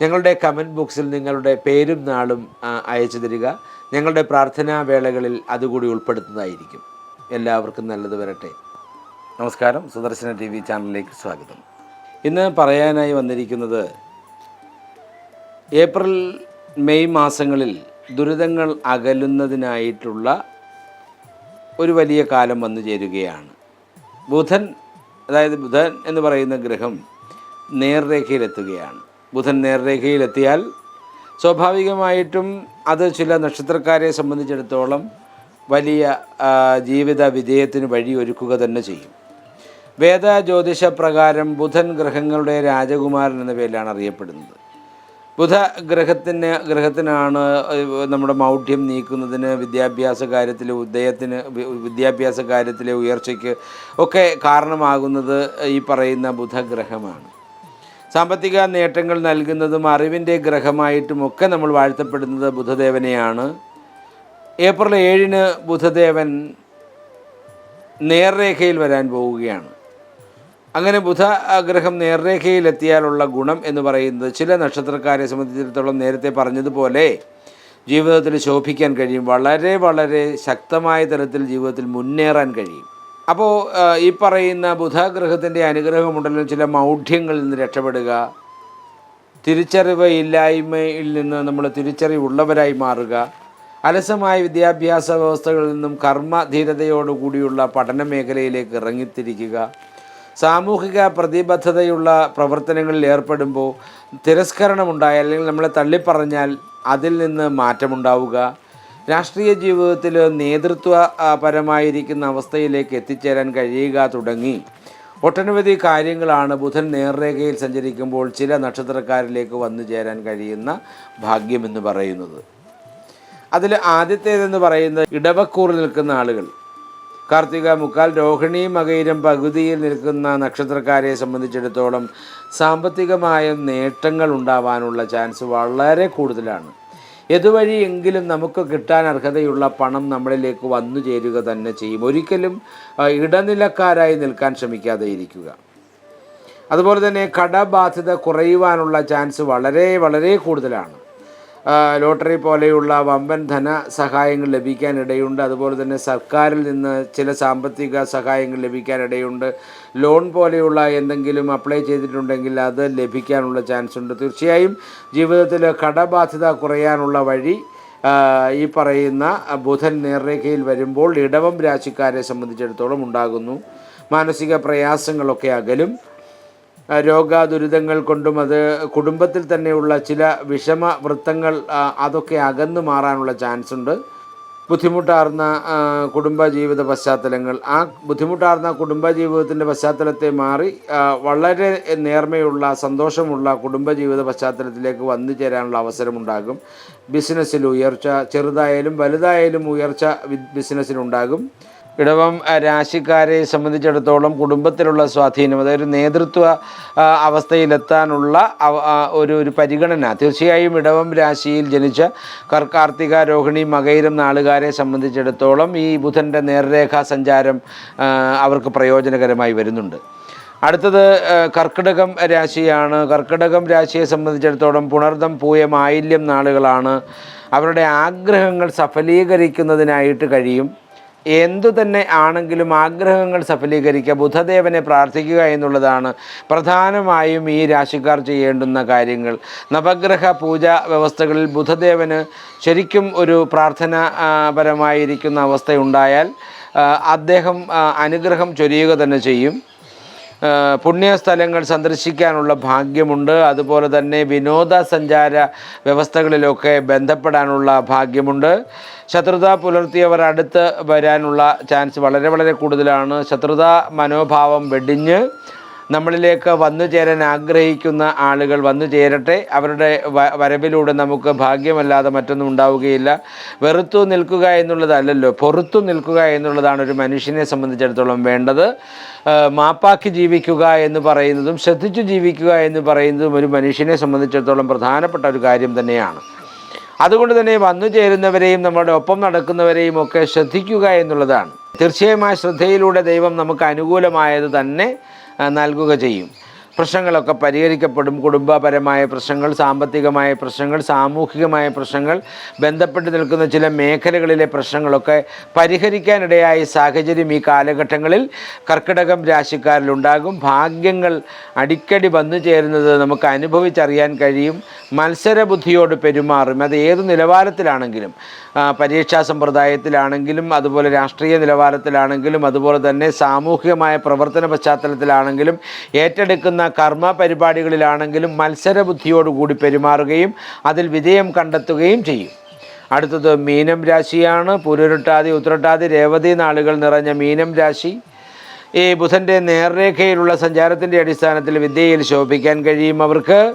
ഞങ്ങളുടെ കമന്റ് ബോക്സിൽ നിങ്ങളുടെ പേരും നാളും അയച്ചു തരിക. ഞങ്ങളുടെ പ്രാർത്ഥനാ വേളകളിൽ അതുകൂടി ഉൾപ്പെടുത്തുന്നതായിരിക്കും. എല്ലാവർക്കും നല്ലത് വരട്ടെ. നമസ്കാരം. സുദർശന ടി വി ചാനലിലേക്ക് സ്വാഗതം. ഇന്ന് പറയാനായി വന്നിരിക്കുന്നത് ഏപ്രിൽ മെയ് മാസങ്ങളിൽ ദുരിതങ്ങൾ അകലുന്നതിനായിട്ടുള്ള ഒരു വലിയ കാലം വന്നു ചേരുകയാണ്. ബുധൻ അതായത് ബുധൻ എന്ന് പറയുന്ന ഗ്രഹം നേർരേഖയിലെത്തുകയാണ്. ബുധൻ നേർരേഖയിലെത്തിയാൽ സ്വാഭാവികമായിട്ടും അത് ചില നക്ഷത്രക്കാരെ സംബന്ധിച്ചിടത്തോളം വലിയ ജീവിത വിജയത്തിന് വഴിയൊരുക്കുക തന്നെ ചെയ്യും. വേദ ജ്യോതിഷ പ്രകാരം ബുധൻ ഗ്രഹങ്ങളുടെ രാജകുമാരൻ എന്ന പേരിലാണ് അറിയപ്പെടുന്നത്. ബുധ ഗ്രഹത്തിന് ഗ്രഹത്തിനാണ് നമ്മുടെ മൗഢ്യം നീക്കുന്നതിന് വിദ്യാഭ്യാസ കാര്യത്തിലെ ഉദയത്തിന് വിദ്യാഭ്യാസ കാര്യത്തിലെ ഉയർച്ചയ്ക്ക് ഒക്കെ കാരണമാകുന്നത് ഈ പറയുന്ന ബുധഗ്രഹമാണ്. സാമ്പത്തിക നേട്ടങ്ങൾ നൽകുന്നതും അറിവിന്റെ ഗ്രഹമായിട്ടും ഒക്കെ നമ്മൾ വാഴ്ത്തപ്പെടുന്നത് ബുധദേവനെയാണ്. ഏപ്രിൽ ഏഴിന് ബുധദേവൻ നേർരേഖയിൽ വരാൻ പോവുകയാണ്. അങ്ങനെ ബുധ ഗ്രഹം നേർരേഖയിലെത്തിയാലുള്ള ഗുണം എന്ന് പറയുന്നത് ചില നക്ഷത്രക്കാരെ സംബന്ധിച്ചിടത്തോളം നേരത്തെ പറഞ്ഞതുപോലെ ജീവിതത്തിൽ ശോഭിക്കാൻ കഴിയും. വളരെ വളരെ ശക്തമായ തരത്തിൽ ജീവിതത്തിൽ മുന്നേറാൻ കഴിയും. അപ്പോൾ ഈ പറയുന്ന ബുധഗ്രഹത്തിന്റെ അനുഗ്രഹമുണ്ടല്ലോ ചില മൗഢ്യങ്ങളിൽ നിന്ന് രക്ഷപ്പെടുക. തിരിച്ചറിവ് ഇല്ലായ്മയിൽ നിന്ന് നമ്മൾ തിരിച്ചറിവുള്ളവരായി മാറുക. അലസമായ വിദ്യാഭ്യാസ വ്യവസ്ഥകളിൽ നിന്നും കർമ്മധീരതയോടുകൂടിയുള്ള പഠന മേഖലയിലേക്ക് ഇറങ്ങിത്തിരിക്കുക. സാമൂഹിക പ്രതിബദ്ധതയുള്ള പ്രവർത്തനങ്ങളിൽ ഏർപ്പെടുമ്പോൾ തിരസ്കരണമുണ്ടായ അല്ലെങ്കിൽ നമ്മളെ തള്ളിപ്പറഞ്ഞാൽ അതിൽ നിന്ന് മാറ്റമുണ്ടാവുക. രാഷ്ട്രീയ ജീവിതത്തിൽ നേതൃത്വ പരമായിരിക്കുന്ന അവസ്ഥയിലേക്ക് എത്തിച്ചേരാൻ കഴിയുക തുടങ്ങി. ഒട്ടനവധി കാര്യങ്ങളാണ് ബുധൻ നേർരേഖയിൽ സഞ്ചരിക്കുമ്പോൾ ചില നക്ഷത്രക്കാരിലേക്ക് വന്നു ചേരാൻ കഴിയുന്ന ഭാഗ്യമെന്ന് പറയുന്നത്. അതിൽ ആദ്യത്തേതെന്ന് പറയുന്ന ഇടവക്കൂറിൽ നിൽക്കുന്ന ആളുകൾ. കാർത്തിക മുക്കാൽ രോഹിണി മകയിരം പകുതിയിൽ നിൽക്കുന്ന നക്ഷത്രക്കാരെ സംബന്ധിച്ചിടത്തോളം സാമ്പത്തികമായ നേട്ടങ്ങൾ ഉണ്ടാവാനുള്ള ചാൻസ് വളരെ കൂടുതലാണ്. എതുവഴിയെങ്കിലും നമുക്ക് കിട്ടാൻ അർഹതയുള്ള പണം നമ്മളിലേക്ക് വന്നു ചേരുക തന്നെ ചെയ്യും. ഒരിക്കലും ഇടനിലക്കാരായി നിൽക്കാൻ ശ്രമിക്കാതെ ഇരിക്കുക. അതുപോലെ തന്നെ കടബാധ്യത കുറയുവാനുള്ള ചാൻസ് വളരെ വളരെ കൂടുതലാണ്. ലോട്ടറി പോലെയുള്ള വമ്പൻ ധന സഹായങ്ങൾ ലഭിക്കാനിടയുണ്ട്. അതുപോലെ തന്നെ സർക്കാരിൽ നിന്ന് ചില സാമ്പത്തിക സഹായങ്ങൾ ലഭിക്കാനിടയുണ്ട്. ലോൺ പോലെയുള്ള എന്തെങ്കിലും അപ്ലൈ ചെയ്തിട്ടുണ്ടെങ്കിൽ അത് ലഭിക്കാനുള്ള ചാൻസ് ഉണ്ട്. തീർച്ചയായും ജീവിതത്തിൽ കടബാധ്യത കുറയാനുള്ള വഴി ഈ പറയുന്ന ബുധൻ നേർരേഖയിൽ വരുമ്പോൾ ഇടവം രാശിക്കാരെ സംബന്ധിച്ചിടത്തോളം ഉണ്ടാകുന്നു. മാനസിക പ്രയാസങ്ങളൊക്കെ അകലും. രോഗദുരിതങ്ങൾ കൊണ്ടും അത് കുടുംബത്തിൽ തന്നെയുള്ള ചില വിഷമ വൃത്തങ്ങൾ അതൊക്കെ അകന്നു മാറാനുള്ള ചാൻസ് ഉണ്ട് ബുദ്ധിമുട്ടാർന്ന കുടുംബ ജീവിത പശ്ചാത്തലങ്ങൾ. ആ ബുദ്ധിമുട്ടാർന്ന കുടുംബ ജീവിതത്തിന്റെ പശ്ചാത്തലത്തെ മാറി വളരെ നേർമയുള്ള സന്തോഷമുള്ള കുടുംബ ജീവിത പശ്ചാത്തലത്തിലേക്ക് വന്നു ചേരാനുള്ള അവസരമുണ്ടാകും. ബിസിനസ്സിൽ ഉയർച്ച ചെറുതായാലും വലുതായാലും ഉയർച്ച ബിസിനസ്സിൽ ബിസിനസ്സിലുണ്ടാകും. ഇടവം രാശിക്കാരെ സംബന്ധിച്ചിടത്തോളം കുടുംബത്തിലുള്ള സ്വാധീനം അതായത് നേതൃത്വ അവസ്ഥയിലെത്താനുള്ള ഒരു ഒരു പരിഗണന. തീർച്ചയായും ഇടവം രാശിയിൽ ജനിച്ച കർക്കാർത്തിക രോഹിണി മകയിരം നാളുകാരെ സംബന്ധിച്ചിടത്തോളം ഈ ബുധന്റെ നേർരേഖാ സഞ്ചാരം അവർക്ക് പ്രയോജനകരമായി വരുന്നുണ്ട്. അടുത്തത് കർക്കിടകം രാശിയാണ്. കർക്കിടകം രാശിയെ സംബന്ധിച്ചിടത്തോളം പുണർദം പൂയം ആയില്യം നാളുകളാണ്. അവരുടെ ആഗ്രഹങ്ങൾ സഫലീകരിക്കുന്നതിനായിട്ട് കഴിയും. എന്തു തന്നെ ആണെങ്കിലും ആഗ്രഹങ്ങൾ സഫലീകരിക്കുക ബുധദേവനെ പ്രാർത്ഥിക്കുക എന്നുള്ളതാണ് പ്രധാനമായും ഈ രാശിക്കാർ ചെയ്യേണ്ടുന്ന കാര്യങ്ങൾ. നവഗ്രഹ പൂജാ വ്യവസ്ഥകളിൽ ബുധദേവന് ശരിക്കും ഒരു പ്രാർത്ഥനാപരമായിരിക്കുന്ന പരമായിരിക്കുന്ന അവസ്ഥയുണ്ടായാൽ അദ്ദേഹം അനുഗ്രഹം ചൊരിയുക തന്നെ ചെയ്യും. പുണ്യസ്ഥലങ്ങൾ സന്ദർശിക്കാനുള്ള ഭാഗ്യമുണ്ട്. അതുപോലെ തന്നെ വിനോദസഞ്ചാര വ്യവസ്ഥകളിലൊക്കെ ബന്ധപ്പെടാനുള്ള ഭാഗ്യമുണ്ട്. ശത്രുത പുലർത്തിയവർ അടുത്ത് വരാനുള്ള ചാൻസ് വളരെ വളരെ കൂടുതലാണ്. ശത്രുത മനോഭാവം വെടിഞ്ഞ് നമ്മളിലേക്ക് വന്നു ചേരാൻ ആഗ്രഹിക്കുന്ന ആളുകൾ വന്നു ചേരട്ടെ. അവരുടെ വരവിലൂടെ നമുക്ക് ഭാഗ്യമല്ലാതെ മറ്റൊന്നും ഉണ്ടാവുകയില്ല. വെറുത്തു നിൽക്കുക എന്നുള്ളതല്ലല്ലോ. പൊറത്തു നിൽക്കുക എന്നുള്ളതാണ് ഒരു മനുഷ്യനെ സംബന്ധിച്ചിടത്തോളം വേണ്ടത്. മാപ്പാക്കി ജീവിക്കുക എന്ന് പറയുന്നതും ശ്രദ്ധിച്ചു ജീവിക്കുക എന്ന് പറയുന്നതും ഒരു മനുഷ്യനെ സംബന്ധിച്ചിടത്തോളം പ്രധാനപ്പെട്ട ഒരു കാര്യം തന്നെയാണ്. അതുകൊണ്ട് തന്നെ വന്നു ചേരുന്നവരെയും നമ്മുടെ ഒപ്പം നടക്കുന്നവരെയും ഒക്കെ ശ്രദ്ധിക്കുക എന്നുള്ളതാണ്. തീർച്ചയായും ആ ശ്രദ്ധയിലൂടെ ദൈവം നമുക്ക് അനുകൂലമായത് തന്നെ നൽകുക ചെയ്യും. പ്രശ്നങ്ങളൊക്കെ പരിഹരിക്കപ്പെടും. കുടുംബപരമായ പ്രശ്നങ്ങൾ സാമ്പത്തികമായ പ്രശ്നങ്ങൾ സാമൂഹികമായ പ്രശ്നങ്ങൾ ബന്ധപ്പെട്ട് നിൽക്കുന്ന ചില മേഖലകളിലെ പ്രശ്നങ്ങളൊക്കെ പരിഹരിക്കാനിടയായ സാഹചര്യം ഈ കാലഘട്ടങ്ങളിൽ കർക്കിടകം രാശിക്കാരിലുണ്ടാകും ഭാഗ്യങ്ങൾ അടിക്കടി വന്നു ചേരുന്നത് നമുക്ക് അനുഭവിച്ചറിയാൻ കഴിയും. മത്സരബുദ്ധിയോട് പെരുമാറും. അത് ഏത് നിലവാരത്തിലാണെങ്കിലും പരീക്ഷാ സമ്പ്രദായത്തിലാണെങ്കിലും അതുപോലെ രാഷ്ട്രീയ നിലവാരത്തിലാണെങ്കിലും അതുപോലെ തന്നെ സാമൂഹികമായ പ്രവർത്തന പശ്ചാത്തലത്തിലാണെങ്കിലും ഏറ്റെടുക്കുന്ന കർമ്മ പരിപാടികളിലാണെങ്കിലും മത്സരബുദ്ധിയോടുകൂടി പെരുമാറുകയും അതിൽ വിജയം കണ്ടെത്തുകയും ചെയ്യും. അടുത്തത് മീനം രാശിയാണ്. പുരുരുട്ടാതി ഉത്രട്ടാതി രേവതി നാളുകൾ നിറഞ്ഞ മീനം രാശി. ഈ ബുധന്റെ നേർരേഖയിലുള്ള സഞ്ചാരത്തിന്റെ അടിസ്ഥാനത്തിൽ വിദ്യയിൽ ശോഭിക്കാൻ കഴിയും അവർക്ക്.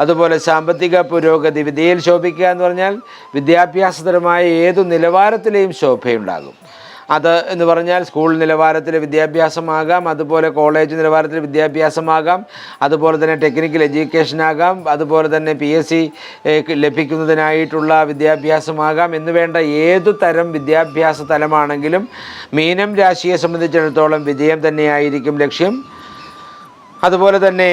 അതുപോലെ സാമ്പത്തിക പുരോഗതി വിദ്യയിൽ ശോഭിക്കുക എന്ന് പറഞ്ഞാൽ വിദ്യാഭ്യാസപരമായ ഏതു നിലവാരത്തിലെയും ശോഭയുണ്ടാകും. അത് എന്ന് പറഞ്ഞാൽ സ്കൂൾ നിലവാരത്തിലെ വിദ്യാഭ്യാസമാകാം അതുപോലെ കോളേജ് നിലവാരത്തിലെ വിദ്യാഭ്യാസമാകാം അതുപോലെ തന്നെ ടെക്നിക്കൽ എഡ്യൂക്കേഷൻ ആകാം അതുപോലെ തന്നെ പി എസ് സി ലഭിക്കുന്നതിനായിട്ടുള്ള വിദ്യാഭ്യാസമാകാം എന്ന് വേണ്ട ഏതു തരം വിദ്യാഭ്യാസ തലമാണെങ്കിലും മീനം രാശിയെ സംബന്ധിച്ചിടത്തോളം വിജയം തന്നെയായിരിക്കും ലക്ഷ്യം. അതുപോലെ തന്നെ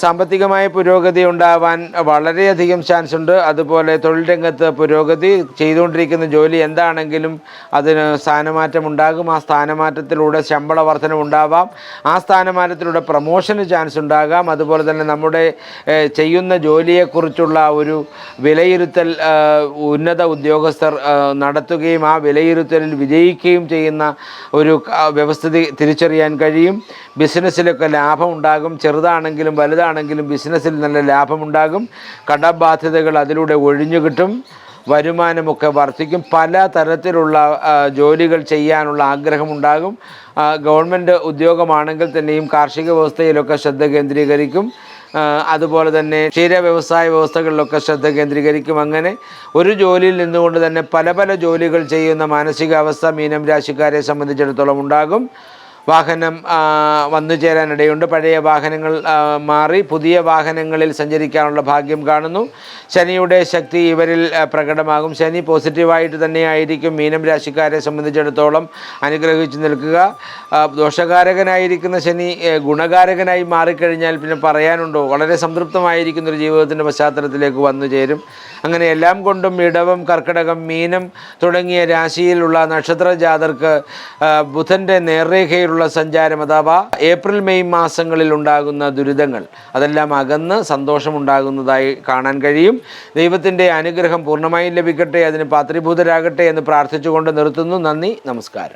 സാമ്പത്തികമായ പുരോഗതി ഉണ്ടാവാൻ വളരെയധികം ചാൻസ് ഉണ്ട്. അതുപോലെ തൊഴിൽ രംഗത്ത് പുരോഗതി ചെയ്തുകൊണ്ടിരിക്കുന്ന ജോലി എന്താണെങ്കിലും അതിന് സ്ഥാനമാറ്റം ഉണ്ടാകും. ആ സ്ഥാനമാറ്റത്തിലൂടെ ശമ്പള വർധന ഉണ്ടാവാം. ആ സ്ഥാനമാറ്റത്തിലൂടെ പ്രമോഷന് ചാൻസ് ഉണ്ടാകാം. അതുപോലെ തന്നെ നമ്മുടെ ചെയ്യുന്ന ജോലിയെക്കുറിച്ചുള്ള ഒരു വിലയിരുത്തൽ ഉന്നത ഉദ്യോഗസ്ഥർ നടത്തുകയും ആ വിലയിരുത്തലിൽ വിജയിക്കുകയും ചെയ്യുന്ന ഒരു വ്യവസ്ഥിതി തിരിച്ചറിയാൻ കഴിയും. ബിസിനസ്സിലൊക്കെ ലാഭം ഉണ്ടാകും ചെറുതാണെങ്കിലും വലുതാണെങ്കിലും ബിസിനസ്സിൽ നല്ല ലാഭമുണ്ടാകും. കടബാധ്യതകൾ അതിലൂടെ ഒഴിഞ്ഞു കിട്ടും. വരുമാനമൊക്കെ വർദ്ധിക്കും. പല തരത്തിലുള്ള ജോലികൾ ചെയ്യാനുള്ള ആഗ്രഹമുണ്ടാകും. ഗവൺമെന്റ് ഉദ്യോഗമാണെങ്കിൽ തന്നെയും കാർഷിക വ്യവസ്ഥയിലൊക്കെ ശ്രദ്ധ കേന്ദ്രീകരിക്കും. അതുപോലെ തന്നെ ക്ഷീര വ്യവസായ വ്യവസ്ഥകളിലൊക്കെ ശ്രദ്ധ കേന്ദ്രീകരിക്കും. അങ്ങനെ ഒരു ജോലിയിൽ നിന്നുകൊണ്ട് തന്നെ പല പല ജോലികൾ ചെയ്യുന്ന മാനസികാവസ്ഥ മീനം രാശിക്കാരെ സംബന്ധിച്ചിടത്തോളം ഉണ്ടാകും. വാഹനം വന്നു ചേരാനിടയുണ്ട്. പഴയ വാഹനങ്ങൾ മാറി പുതിയ വാഹനങ്ങളിൽ സഞ്ചരിക്കാനുള്ള ഭാഗ്യം കാണുന്നു. ശനിയുടെ ശക്തി ഇവരിൽ പ്രകടമാകും. ശനി പോസിറ്റീവായിട്ട് തന്നെയായിരിക്കും. മീനം രാശിക്കാരെ സംബന്ധിച്ചിടത്തോളം അനുഗ്രഹിച്ചു നിൽക്കുക. ദോഷകാരകനായിരിക്കുന്ന ശനി ഗുണകാരകനായി മാറിക്കഴിഞ്ഞാൽ പിന്നെ പറയാനുണ്ടോ? വളരെ സംതൃപ്തമായിരിക്കുന്ന ഒരു ജീവിതത്തിന്റെ പശ്ചാത്തലത്തിലേക്ക് വന്നു ചേരും. അങ്ങനെ എല്ലാം കൊണ്ടും ഇടവം കർക്കിടകം മീനം തുടങ്ങിയ രാശിയിലുള്ള നക്ഷത്ര ജാതർക്ക് ബുധന്റെ നേർരേഖയിലുള്ള സഞ്ചാരം അഥവാ ഏപ്രിൽ മെയ് മാസങ്ങളിൽ ഉണ്ടാകുന്ന ദുരിതങ്ങൾ. അതെല്ലാം അകന്ന് സന്തോഷമുണ്ടാകുന്നതായി കാണാൻ കഴിയും. ദൈവത്തിന്റെ അനുഗ്രഹം പൂർണമായും ലഭിക്കട്ടെ അതിന് പാത്രീഭൂതരാകട്ടെ എന്ന് പ്രാർത്ഥിച്ചുകൊണ്ട് നിർത്തുന്നു. നന്ദി നമസ്കാരം.